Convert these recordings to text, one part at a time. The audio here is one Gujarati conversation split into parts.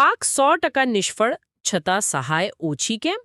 પાક સો ટકા નિષ્ફળ છતાં સહાય ઓછી કેમ?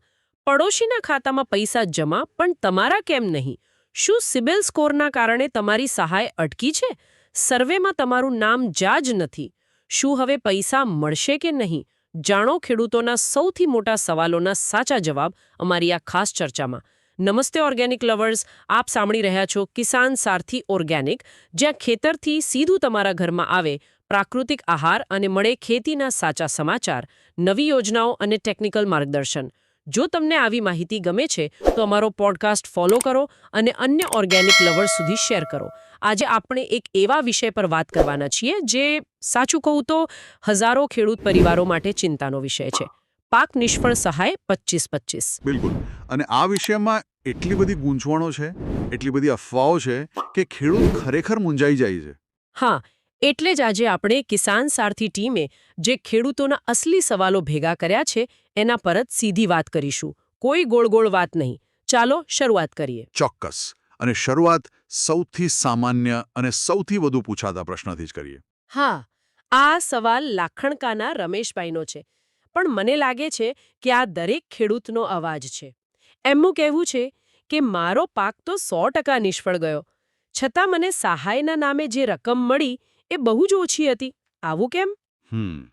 પડોશીના ખાતામાં પૈસા જમા, પણ તમારા કેમ નહીં? શું સિબિલ સ્કોરના કારણે તમારી સહાય અટકી છે? સર્વેમાં તમારું નામ જા જ નથી. શું હવે પૈસા મળશે કે નહીં? જાણો ખેડૂતોના સૌથી મોટા સવાલોના સાચા જવાબ અમારી આ ખાસ ચર્ચામાં. નમસ્તે ઓર્ગેનિક લવર્સ, આપ સાંભળી રહ્યા છો કિસાન સારથી ઓર્ગેનિક, જ્યાં ખેતરથી સીધું તમારા ઘરમાં આવે પ્રાકૃતિક આહાર અને મળે ખેતીના સાચા સમાચાર નવી યોજનાઓ અને ટેકનિકલ માર્ગદર્શન. જો તમને આવી માહિતી ગમે છે તો અમારો પોડકાસ્ટ ફોલો કરો અને અન્ય ઓર્ગેનિક લવર્સ સુધી શેર કરો. આજે આપણે એક એવા વિષય પર વાત કરવાના છીએ જે સાચું કહું તો હજારો ખેડૂત પરિવારો માટે ચિંતાનો વિષય છે. પાક નિષ્ફળ સહાય પચીસ પચીસ બિલકુલ. અને આ વિષયમાં એટલી બધી ગૂંચવણો છે એટલી બધી અફવાઓ છે કે ખેડૂત ખરેખર મૂંઝાઈ જાય છે. હા એટલે જ આજે આપણે કિસાન સારથી ટીમે જે ખેડૂતોના અસલી સવાલો ભેગા કર્યા છે એના પર જ સીધી વાત કરીશું. કોઈ ગોળ ગોળ વાત નહીં. ચાલો શરૂઆત કરીએ. ચોક્કસ. અને શરૂઆત સૌથી સામાન્ય અને સૌથી વધુ પૂછાતા પ્રશ્નથી જ કરીએ. હા આ સવાલ લાખણકાના રમેશભાઈનો છે. પણ મને લાગે છે કે આ દરેક ખેડૂતનો અવાજ છે. એમનું કહેવું છે કે મારો પાક તો સો ટકા નિષ્ફળ ગયો. છતાં મને સહાયના નામે જે રકમ મળી એ બહુ જ ઓછી હતી. આવું કેમ? હમ.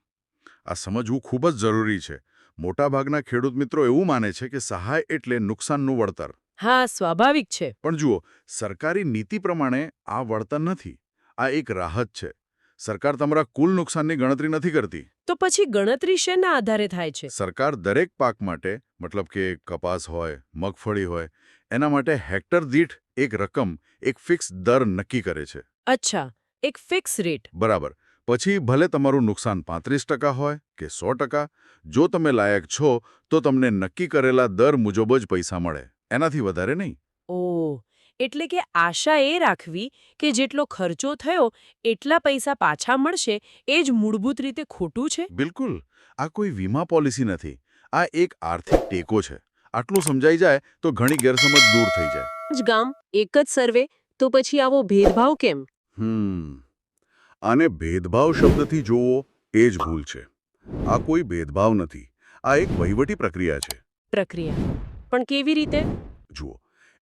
આ સમજવું ખૂબ જ જરૂરી છે. મોટાભાગના ખેડૂત મિત્રો એવું માને છે કે સહાય એટલે નુકસાનનું વળતર. હા સ્વાભાવિક છે. પણ જુઓ સરકારી નીતિ પ્રમાણે આ વળતર નથી. આ એક રાહત છે. સરકાર તમારા કુલ નુકસાનની ગણતરી નથી કરતી. તો પછી ગણતરી શેના આધારે થાય છે? સરકાર દરેક પાક માટે મતલબ કે કપાસ હોય મગફળી હોય એના માટે હેક્ટર દીઠ એક રકમ એક ફિક્સ દર નક્કી કરે છે. અચ્છા. એક ફિક્સ રેટ. બરાબર. પછી ભલે તમારું નુકસાન પાંત્રીસ ટકા હોય કે સો ટકા જો તમે લાયક છો તો તમને નક્કી કરેલા દર મુજબ જ પૈસા મળે. એનાથી વધારે નહીં. ઓ એટલે કે આશા એ રાખવી કે જેટલો ખર્ચો થયો એટલા પૈસા પાછા મળશે એ જ મૂળભૂત રીતે ખોટું છે? બિલકુલ. આ કોઈ વીમા પોલિસી નથી. આ એક આર્થિક ટેકો છે. આટલું સમજાઈ જાય તો ઘણી ગેરસમજ દૂર થઈ જાય. જ ગામ એક જ સર્વે તો પછી આવો ભેદભાવ કેમ? હમ. આને ભેદભાવ શબ્દથી જોવો એ જ ભૂલ છે. આ કોઈ ભેદભાવ નથી. આ એક વહીવટી પ્રક્રિયા છે. પ્રક્રિયા. પણ કેવી રીતે? જુઓ.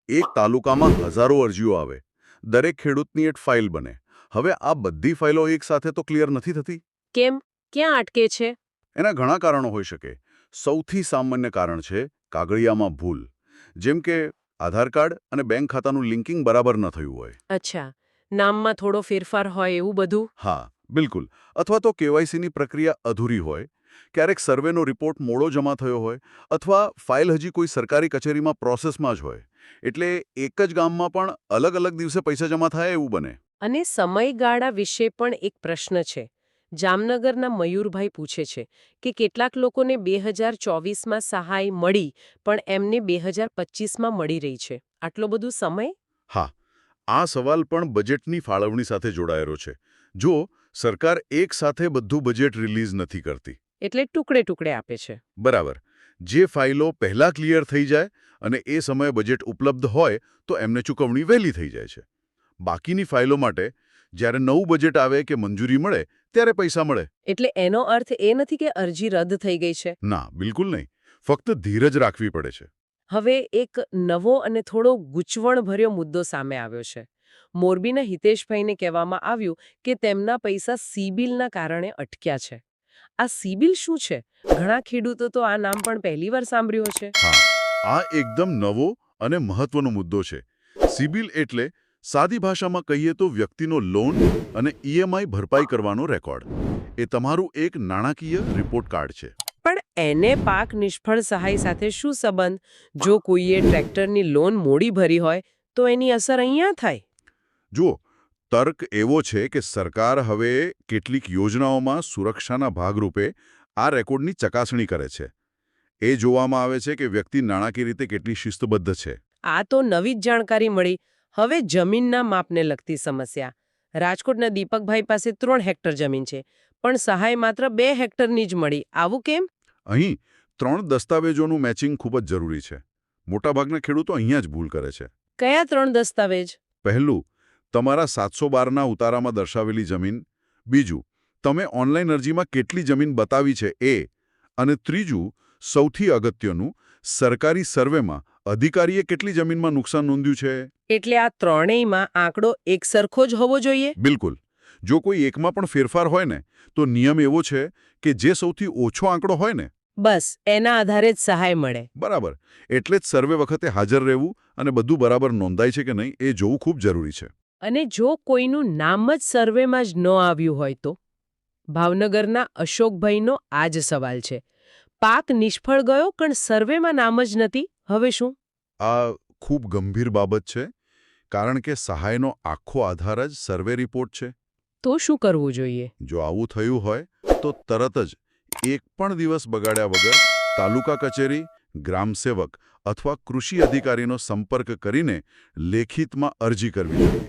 એક તાલુકામાં હજારો અરજીઓ આવે. દરેક ખેડૂતની એક ફાઇલ બને. હવે આ બધી ફાઇલો એકસાથે તો ક્લિયર નથી થતી? કેમ? ક્યાં અટકે છે? એના ઘણા કારણો હોઈ શકે. સૌથી સામાન્ય કારણ છે કાગળિયામાં ભૂલ. જેમ કે આધાર કાર્ડ અને બેંક ખાતાનું લિંકિંગ બરાબર ન થયું હોય. અચ્છા. નામમાં થોડો ફેરફાર હોય એવું બધું? હા બિલકુલ. અથવા તો કેવાયસીની પ્રક્રિયા અધૂરી હોય ક્યારેક સર્વેનો રિપોર્ટ મોડો જમા થયો હોય અથવા ફાઇલ હજી કોઈ સરકારી કચેરીમાં પ્રોસેસમાં જ હોય. એટલે એક જ ગામમાં પણ અલગ અલગ દિવસે પૈસા જમા થાય એવું બને. અને સમયગાળા વિશે પણ એક પ્રશ્ન છે. જામનગરના મયુરભાઈ પૂછે છે કે કેટલાક લોકોને બે હજાર ચોવીસમાં સહાય મળી પણ એમને બે હજાર પચીસમાં મળી રહી છે. આટલો બધો સમય? હા આ સવાલ પણ બજેટની ફાળવણી સાથે જોડાયેલો છે. જો સરકાર એક સાથે બધું બજેટ રિલીઝ નથી કરતી. એટલે ટુકડે ટુકડે આપે છે. બરાબર. જે ફાઇલો પહેલા ક્લિયર થઈ જાય અને એ સમયે બજેટ ઉપલબ્ધ હોય તો એમને ચૂકવણી વહેલી થઈ જાય છે. બાકીની ફાઇલો માટે જ્યારે નવું બજેટ આવે કે મંજૂરી મળે ત્યારે પૈસા મળે. એટલે એનો અર્થ એ નથી કે અરજી રદ થઈ ગઈ છે? ના બિલકુલ નહીં. ફક્ત ધીરજ રાખવી પડે છે. હવે એક નવો અને થોડો ગૂંચવણભર્યો મુદ્દો સામે આવ્યો છે. મોરબીના હિતેશભાઈને કહેવામાં આવ્યું કે તેમના પૈસા સીબિલના કારણે અટક્યા છે. આ સીબિલ શું છે? ઘણા ખેડૂતો તો આ નામ પણ પહેલીવાર સાંભળ્યો છે આ એકદમ નવો અને મહત્વનો મુદ્દો છે. સીબિલ એટલે સાદી ભાષામાં કહીએ તો વ્યક્તિનો લોન અને ઈએમઆઈ ભરપાઈ કરવાનો રેકોર્ડ. એ તમારું એક નાણાકીય રિપોર્ટ કાર્ડ છે. એને પાક નિષ્ફળ સહાય સાથે શું સંબંધ? જો કોઈએ ટ્રેક્ટરની લોન મોડી ભરી હોય તો એની અસર અહીંયા થાય? જુઓ તર્ક એવો છે કે સરકાર હવે કેટલીક યોજનાઓમાં સુરક્ષાના ભાગરૂપે આ રેકોર્ડની ચકાસણી કરે છે. એ જોવામાં આવે છે કે વ્યક્તિ નાણાકીય રીતે કેટલી શિસ્તબદ્ધ છે. આ તો નવી જ જાણકારી મળી. હવે જમીનના માપને લગતી સમસ્યા. રાજકોટના દીપકભાઈ પાસે ત્રણ હેક્ટર જમીન છે પણ સહાય માત્ર બે હેક્ટરની જ મળી. આવું કેમ? અહીં ત્રણ દસ્તાવેજોનું મેચિંગ ખૂબ જ જરૂરી છે. મોટાભાગના ખેડૂતો અહીંયા જ ભૂલ કરે છે. કયા ત્રણ દસ્તાવેજ? પહેલું તમારા સાતસો બારના ઉતારામાં દર્શાવેલી જમીન. બીજું તમે ઓનલાઈન અરજીમાં કેટલી જમીન બતાવી છે એ. અને ત્રીજું સૌથી અગત્યનું સરકારી સર્વેમાં અધિકારીએ કેટલી જમીનમાં નુકસાન નોંધ્યું છે? એટલે આ ત્રણેયમાં આંકડો એકસરખો જ હોવો જોઈએ? બિલકુલ. જો કોઈ એકમાં પણ ફેરફાર હોય ને તો નિયમ એવો છે કે જે સૌથી ઓછો આંકડો હોય ને બસ એના આધારે જ સહાય મળે. બરાબર. એટલે જ સર્વે વખતે હાજર રહેવું અને બધું બરાબર નોંધાય છે કે નહીં એ જોવું ખૂબ જરૂરી છે. અને જો કોઈનું નામ જ સર્વેમાં જ ન આવ્યું હોય તો? ભાવનગરના અશોકભાઈનો આ જ સવાલ છે. પાક નિષ્ફળ ગયો પણ સર્વેમાં નામ જ નથી? હવે શું? આ ખૂબ ગંભીર બાબત છે કારણ કે સહાયનો આખો આધાર જ સર્વે રિપોર્ટ છે. તો શું કરવું જોઈએ? જો આવું થયું હોય તો તરત જ એક પણ દિવસ બગાડ્યા વગર તાલુકા કચેરી ગ્રામસેવક અથવા કૃષિ અધિકારીનો સંપર્ક કરીને લેખિતમાં અરજી કરવી જોઈએ.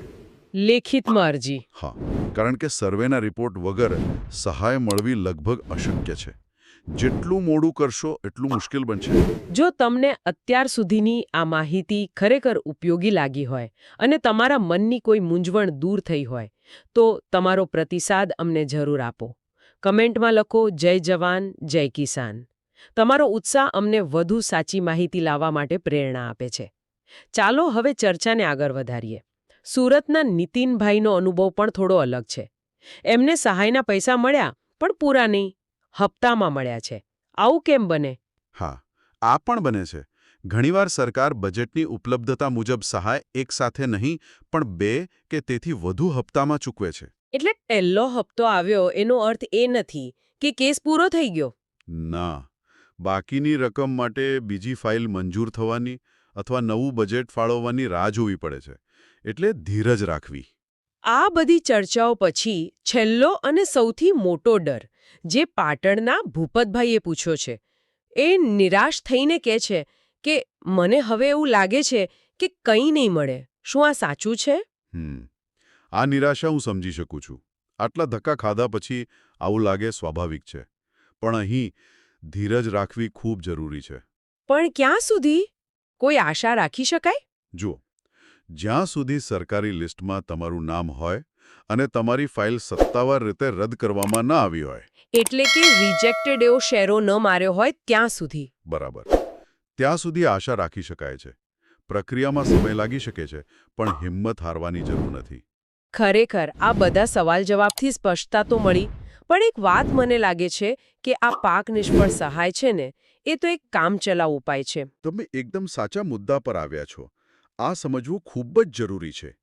લેખિતમાં અરજી. હા કારણ કે સર્વેના રિપોર્ટ વગર સહાય મળવી લગભગ અશક્ય છે. જેટલું મોડું કરશો એટલું મુશ્કેલ બનશે. જો તમને અત્યાર સુધીની આ માહિતી ખરેખર ઉપયોગી લાગી હોય અને તમારા મનની કોઈ મૂંઝવણ દૂર થઈ હોય તો તમારો પ્રતિસાદ અમને જરૂર આપો. કમેન્ટમાં લખો, જય જવાન, જય કિસાન. તમારો ઉત્સાહ અમને વધુ સાચી માહિતી લાવવા માટે પ્રેરણા આપે છે. ચાલો હવે ચર્ચાને આગળ વધારીએ. સુરતના નીતિનભાઈનો અનુભવ પણ થોડો અલગ છે. એમને સહાયના પૈસા મળ્યા, પણ પૂરા નહીં. હપ્તામાં મળ્યા છે. આવું કેમ બને? હા, આ પણ બને છે. ઘણીવાર સરકાર બજેટની ઉપલબ્ધતા મુજબ સહાય એક સાથે નહીં પણ બે કે તેથી વધુ હપ્તામાં ચૂકવે છે. એટલે પહેલો હપ્તો આવ્યો એનો અર્થ એ નથી કે કેસ પૂરો થઈ ગયો. ના. બાકીની રકમ માટે બીજી ફાઇલ મંજૂર થવાની અથવા નવું બજેટ ફાળવવાની રાહ જોવી પડે છે. એટલે ધીરજ રાખવી. આ બધી ચર્ચાઓ પછી છેલ્લો અને સૌથી મોટો ડર જે પાટણના ભૂપતભાઈએ પૂછ્યો છે એ નિરાશ થઈને કહે છે કે મને હવે એવું લાગે છે કે કંઈ નહીં મળે. શું આ સાચું છે? આ નિરાશા હું સમજી શકું છું. આટલા ધક્કા ખાધા પછી આવું લાગે સ્વાભાવિક છે. પણ અહીં ધીરજ રાખવી ખૂબ જરૂરી છે. પણ ક્યાં સુધી? કોઈ આશા રાખી શકાય? જુઓ જ્યાં સુધી સરકારી લિસ્ટમાં તમારું નામ હોય અને તમારી ફાઇલ સત્તાવાર રીતે રદ કરવામાં ન આવી હોય. એટલે કે રિજેક્ટેડ એવો શેરો ન માર્યો હોય ત્યાં સુધી. બરાબર. ત્યાં સુધી આશા રાખી શકાય છે. પ્રક્રિયામાં સમય લાગી શકે છે પણ હિંમત હારવાની જરૂર નથી. ખરેખર આ બધા સવાલ જવાબથી સ્પષ્ટતા તો મળી પણ એક વાત મને લાગે છે કે આ પાક નિષ્ફળ સહાય છે ને એ તો એક કામચલાઉ ઉપાય છે. તમે એકદમ સાચા મુદ્દા પર આવ્યા છો. આ સમજવું ખૂબ જ જરૂરી છે.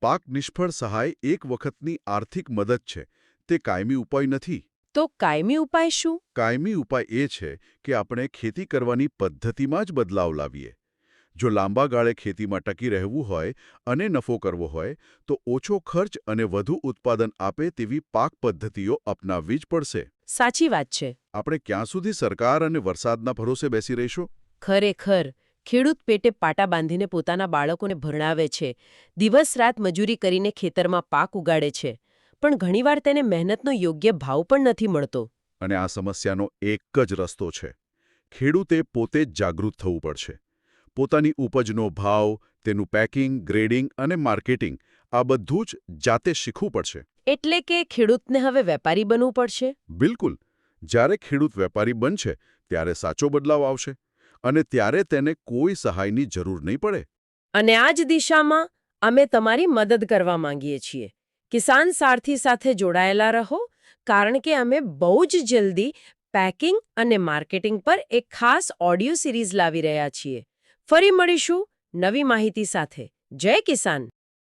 પાક નિષ્ફળ સહાય એક વખતની આર્થિક મદદ છે તે કાયમી ઉપાય નથી. તો કાયમી ઉપાય શું? કાયમી ઉપાય એ છે કે આપણે ખેતી કરવાની પદ્ધતિમાં જ બદલાવ લાવીએ. જો લાંબા ગાળે ખેતીમાં ટકી રહેવું હોય અને નફો કરવો હોય તો ઓછો ખર્ચ અને વધુ ઉત્પાદન આપે તેવી પાક પદ્ધતિઓ અપનાવવી જ પડશે. સાચી વાત છે. આપણે ક્યાં સુધી સરકાર અને વરસાદના ભરોસે બેસી રહીશું? ખરેખર ખેડૂત પેટે પાટા બાંધીને પોતાના બાળકોને ભણાવે છે. દિવસ રાત મજૂરી કરીને ખેતરમાં પાક ઉગાડે છે. પણ ઘણીવાર તેને મહેનતનો યોગ્ય ભાવ પણ નથી મળતો. અને આ સમસ્યાનો એક જ રસ્તો છે. ખેડૂતે પોતે જ જાગૃત થવું પડશે. પોતાની ઉપજનો ભાવ તેનું પેકિંગ ગ્રેડિંગ અને માર્કેટિંગ આ બધું જ જાતે શીખવું પડશે. એટલે કે ખેડૂતને હવે વેપારી બનવું પડશે? બિલકુલ. જ્યારે ખેડૂત વેપારી બનશે ત્યારે સાચો બદલાવ આવશે અને ત્યારે તેને કોઈ સહાયની જરૂર નહીં પડે. અને આ જ દિશામાં અમે તમારી મદદ કરવા માંગીએ છીએ. કિસાન સારથી સાથે જોડાયેલા રહો, કારણ કે અમે બહુ જ જલ્દી પેકિંગ અને માર્કેટિંગ પર એક ખાસ ઓડિયો સિરીઝ લાવી રહ્યા છીએ. ફરી મળીશું નવી માહિતી સાથે. જય કિસાન!